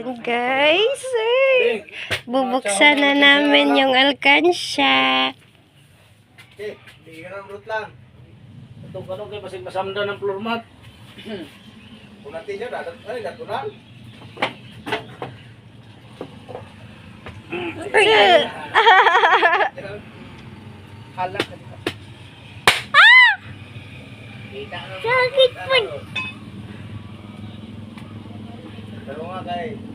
Ayan guys, eh. bubuksan na namin yung alkansya. Eh, hindi ka ng root lang. Ito ka nung kayo masig masamda ng floor mat. Kung natin siya, dadat, ay, natural. Hala ka. Sakit po. Pero nga kay,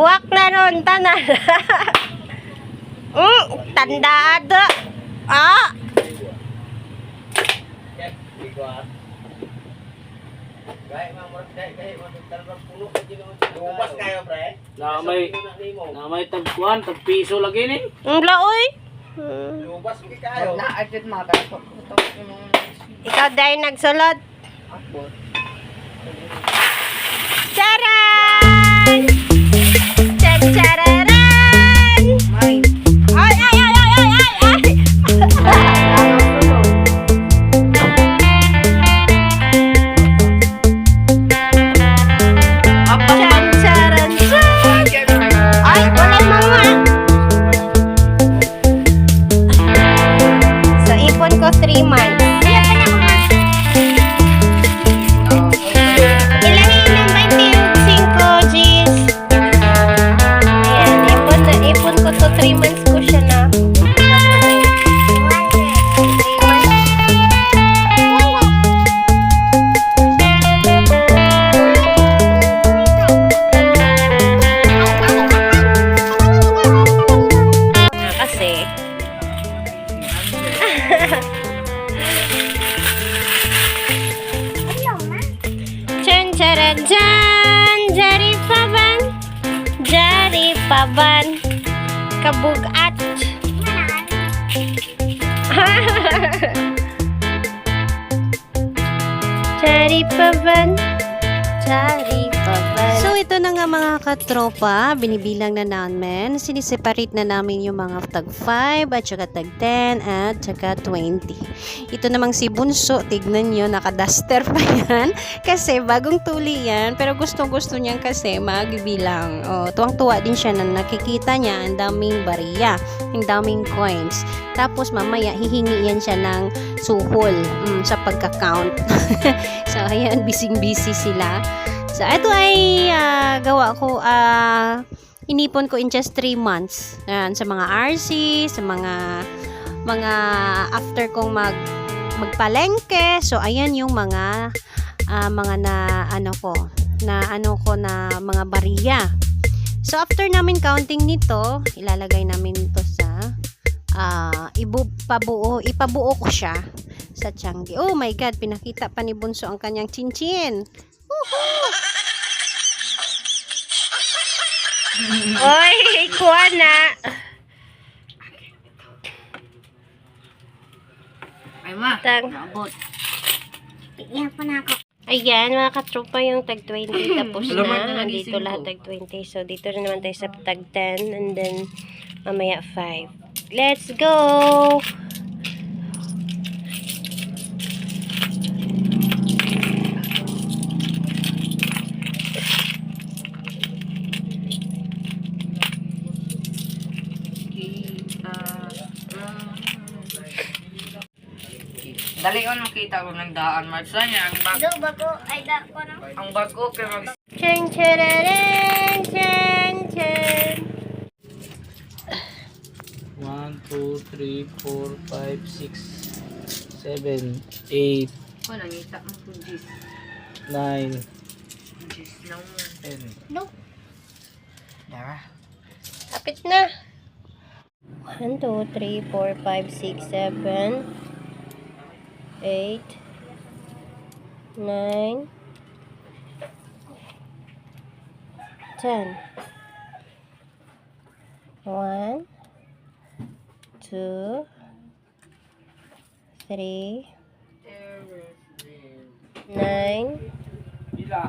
Buwak na ron, tanan. mm, tandado. Ah, Lumabas kayo, pre. Na may na may tagkuan, tag piso lagi ni. ang laoy. Hmm. Lumabas kayo kayo. Na-adjust mata. Ikaw dahil nagsulot. ako. Charan! Ipon 在里 nga mga katropa, binibilang na namin, siniseparate na namin yung mga tag 5 at saka tag 10 at saka 20. Ito namang si Bunso, tignan nyo, nakaduster pa yan kasi bagong tuli yan pero gustong gusto niyan kasi magbilang. Oh, tuwang-tuwa din siya na nakikita niya ang daming bariya, ang daming coins. Tapos mamaya hihingi yan siya ng suhol mm, sa pagka-count. so ayan, busy-busy sila. So, ito ay ah, gawa ko, ah, inipon ko in just 3 months. Ayan, sa mga RC, sa mga mga after kong mag magpalengke. So, ayan yung mga ah, mga na ano ko, na ano ko na mga bariya. So, after namin counting nito, ilalagay namin ito sa ah ibu pabuo, ipabuo ko siya sa Changi. Oh my God, pinakita pa ni Bunso ang kanyang chinchin. Oy, kuha na Ay ma. Tang. Abot. Ayan, mga katropa yung tag 20 tapos na. Dito lahat tag 20. So, dito na naman tayo sa tag 10 and then mamaya 5. Let's go! Dali on makita ko ng daan Marsa niya ang bag bago, ay da ko na. ang bago kay mag Chan, chararen, chan, chan. 1 2 3 4 5 6 7 8 ko nangita mo ko jis. 9 Jis lang mo. 10 No. Dara. Kapit na. 1, 2, 3, 4, 5, 6, 7, 8, 9, 10. 1, 2, 3, 9, Bila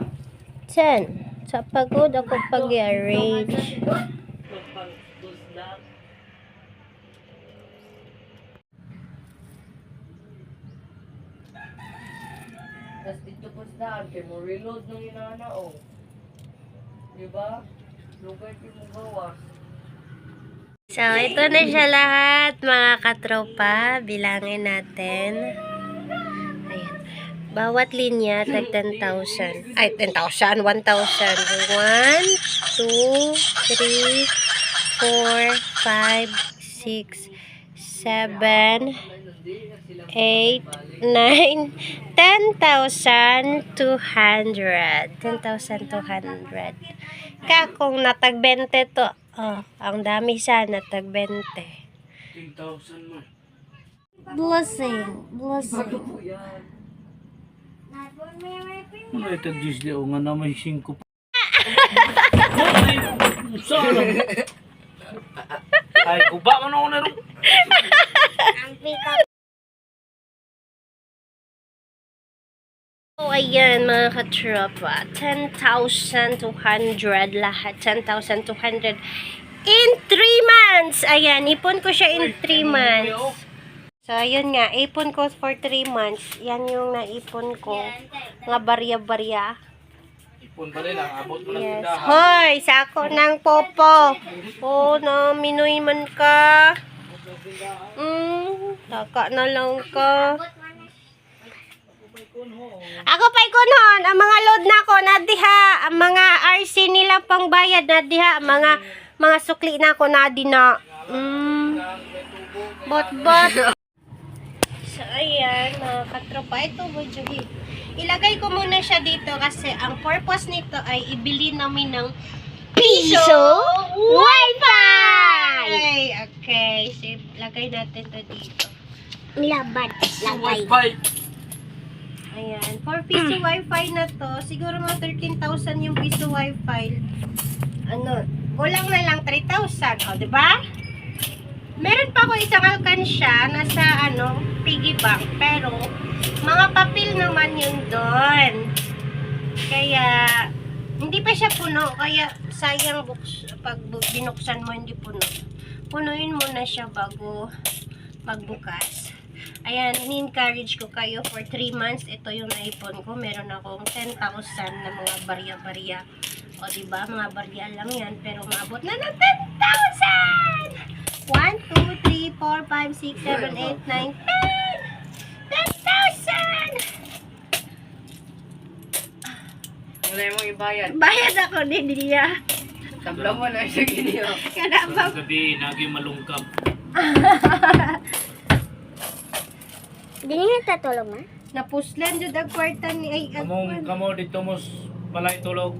10. Sa pagod ako pag-arrange. Tapos daan kay mo reload nung inana oh. Di ba? So, ito na siya lahat, mga katropa. Bilangin natin. Ayan. Bawat linya, tag 10,000. Ay, 10,000, 1,000. 1, 2, 3, 4, 5, 6, 7, 8, 9, 10,200. 10,200. Ka, kung natag 20 to, oh, ang dami sana, tag 20. 10,000 man. Blessing, blessing. Ano ito Disney o nga na may 5 pa. Sana. Ay, kuba man ako na rin. Ayan mga katropa. 10,200 lahat. 10,200 in 3 months. Ayan, ipon ko siya in 3 months. So, ayun nga. Ipon ko for 3 months. Yan yung naipon ko. Mga barya-barya. Ipon pa rin ang abot mo ng Yes. tindahan. Hoy, sako ng popo. Oh, na minoy man ka. Mm, taka na lang ka. Ako pa'y kunon, ang mga load na ko na diha, ang mga RC nila pang bayad na diha, ang mga mga sukli na ko na di na. Mm. Bot bot. So, ayan, mga katropa. Ito, Bojogi. Ilagay ko muna siya dito kasi ang purpose nito ay ibili namin ng piso Wi-Fi! Okay, so lagay natin to dito. Labad. Wi-Fi. Ayan. For piso Wi-Fi na to, siguro mga 13,000 yung piso Wi-Fi. Ano, kulang na lang 3,000. O, di ba? Meron pa ako isang alkansya na sa, ano, piggy bank. Pero, mga papel naman yun doon. Kaya, hindi pa siya puno. Kaya, sayang buks, pag binuksan mo, hindi puno. Punuin mo na siya bago magbukas. Ayan, in-encourage ko kayo for 3 months. Ito yung naipon ko. Meron akong 10,000 na mga barya-barya. O, diba? Mga barya lang yan. Pero maabot na ng 10,000! 1, 2, 3, 4, 5, 6, 7, 8, 9, 10! 10,000! Ano yung mong ibayad? Bayad ako ni Dia. Tabla mo na siya ginyo. Kada ba? Gabi, naging malungkap. Dili nga tatulog ma? Napuslan jud ang kwarta ni ay Kamong kamo dito mo balay tulog.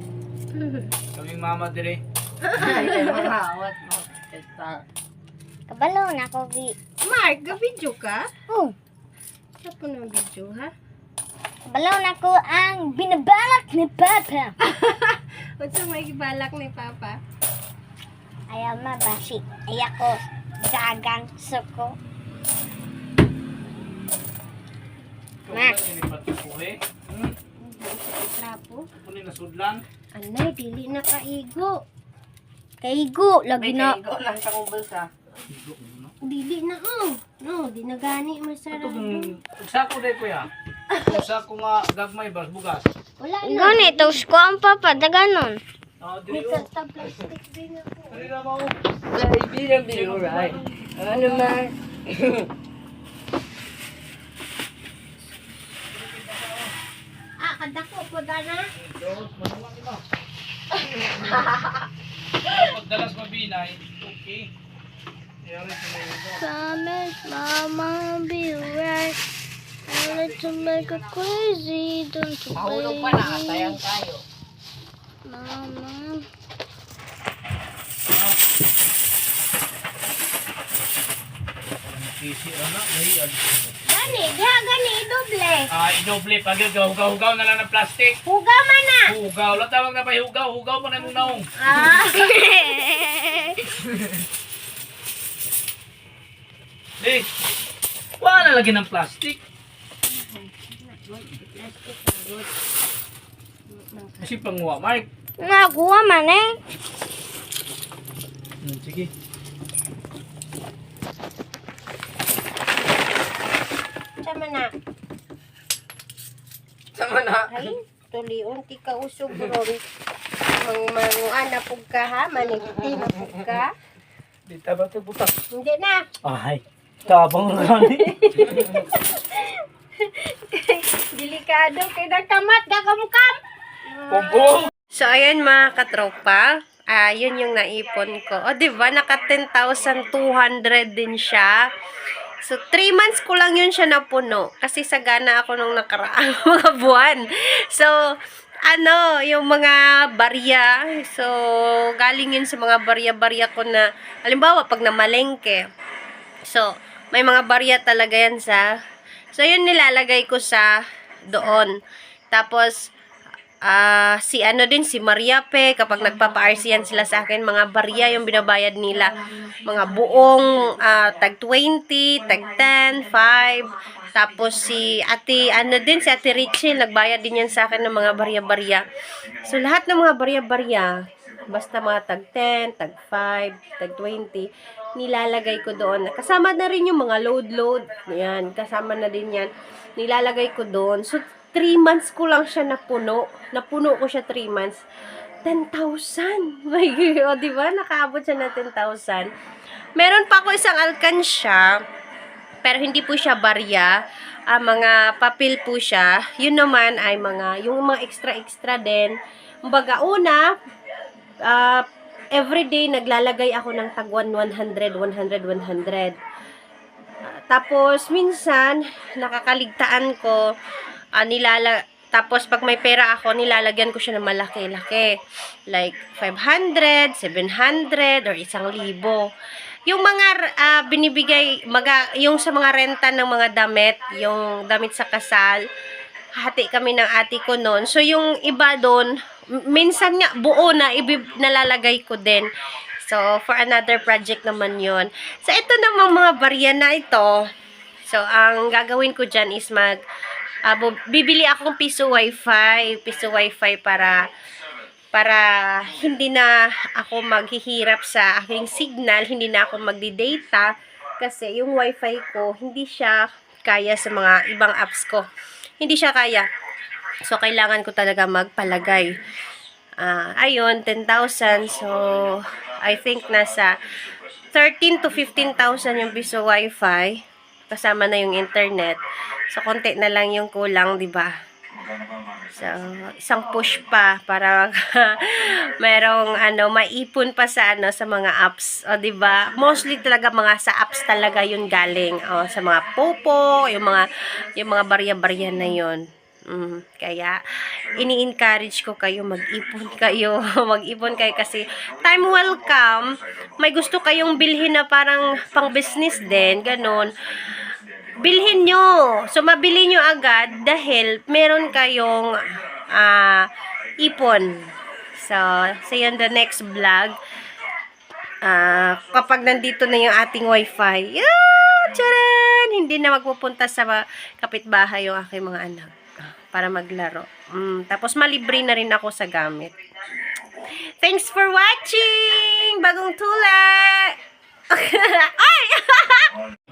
Kaming mama dire. Ay, mahawat mo. Esta. Kabalo na ako gi. Mark, ga-video ka? Oh, Sa po ng video, ha? kabalo na ko ang binabalak ni Papa. Ba't sa may balak ni Papa? Ayaw mabasi. Ay ako gagang suko. Ma. Ini patukuhe. Hmm. Trapo. Kuno na sudlan. Anay, dili na kaigo. Kaigo, lagi na. kaigo lang sa kubol sa. Dili na, oh. No, di na gani masarap. kung sako day kuya. Kung sako nga gagmay bas bugas. Wala na. Gani, tos ko ang papa, daganon. Ah, diri o. Sa plastic din ako. Diri na mo. Ay, bilang bilang right. Ano man? Ah, kadako po dana. Pagdalas mabinay, okay. Promise, mama, be right. I like to make it crazy, don't you Mahulog pa na, sayang tayo. Mama. Kisi anak, may alis mo. Gani, diha gani, doble. Ah, idoble pag hugaw-hugaw na lang ng plastic. Huga man na. Hugaw, lang tawag na pa hugaw, hugaw mo na mong naong. Ah. Eh, wala na lagi ng plastic. Kasi panguha, Mark. Nakuha man eh. Hmm, sige. Sama na. Sama na. Ay, tulion, ti ka usog ron. Mang manguan na pug ka ha, manigti na pug ka. Di taba ito butas. Hindi na. Ay, tabang nga ni. Delikado kay nagkamat gakamkam. Pumpo! So, ayan mga katropa. Ah, yun yung naipon ko. O, di ba Naka 10,200 din siya. So, 3 months ko lang yun siya napuno. Kasi sagana ako nung nakaraang mga buwan. So, ano, yung mga barya. So, galing yun sa mga barya-barya ko na, halimbawa, pag namalengke. So, may mga barya talaga yan sa, so, yun nilalagay ko sa doon. Tapos, Ah, si ano din si Maria Pe kapag nagpapa-RC yan sila sa akin mga barya yung binabayad nila. Mga buong ah, tag 20 tag 10 5 tapos si ate ano din si ate Richie nagbayad din yan sa akin ng mga barya-barya. So lahat ng mga barya-barya basta mga tag 10 tag 5 tag 20 nilalagay ko doon. Kasama na rin yung mga load load yan kasama na din yan. Nilalagay ko doon. So 3 months ko lang siya napuno. Napuno ko siya 3 months. 10,000. My God, di ba? Nakaabot siya ng 10,000. Meron pa ako isang alkansya, pero hindi po siya barya. Ah, mga papel po siya. Yun naman ay mga, yung mga extra-extra din. Kumbaga, una, ah, everyday naglalagay ako ng tagwan 100, 100, 100. Ah, tapos, minsan, nakakaligtaan ko, ah, nilala tapos pag may pera ako, nilalagyan ko siya ng malaki-laki. Like 500, 700 or 1,000. Yung mga ah, binibigay maga, yung sa mga renta ng mga damit, yung damit sa kasal, hati kami ng ate ko noon. So yung iba doon, minsan nga buo na ibib, nalalagay ko din. So for another project naman 'yon. So ito namang mga barya na ito. So ang gagawin ko diyan is mag Bu- bibili akong piso wifi, piso wifi para para hindi na ako maghihirap sa aking signal, hindi na ako magdi-data kasi yung wifi ko hindi siya kaya sa mga ibang apps ko. Hindi siya kaya. So kailangan ko talaga magpalagay. Ah, ayun, 10,000. So I think nasa 13 to 15,000 yung piso wifi kasama na yung internet. So, konti na lang yung kulang, di ba? So, isang push pa para merong ano, maipon pa sa ano sa mga apps, o di ba? Mostly talaga mga sa apps talaga yun galing. O, sa mga popo, yung mga yung mga barya-barya na yun. Mm, kaya ini-encourage ko kayo mag-ipon kayo, mag-ipon kayo kasi time will come, may gusto kayong bilhin na parang pang business din, ganun bilhin nyo. So, mabili nyo agad dahil meron kayong ah, ipon. So, see you the next vlog. Ah, kapag nandito na yung ating wifi, yeah, charan! Hindi na magpupunta sa kapitbahay yung aking mga anak ah, para maglaro. Mm, tapos malibre na rin ako sa gamit. Thanks for watching! Bagong tula! Ay!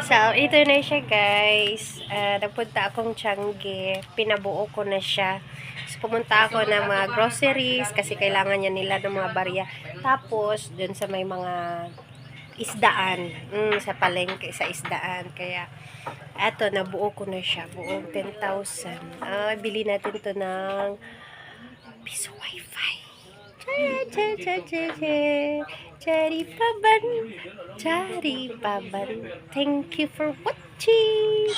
So, ito na siya guys. Uh, nagpunta akong Changi. Pinabuo ko na siya. So, pumunta ako ng mga groceries kasi kailangan niya nila ng mga barya. Tapos, dun sa may mga isdaan. Mm, sa palengke, sa isdaan. Kaya, eto, nabuo ko na siya. Buong 10,000. Ah, bili natin to ng piso wifi. Cha cha cha cha cha. Chari paban. Chari paban. Thank you for watching.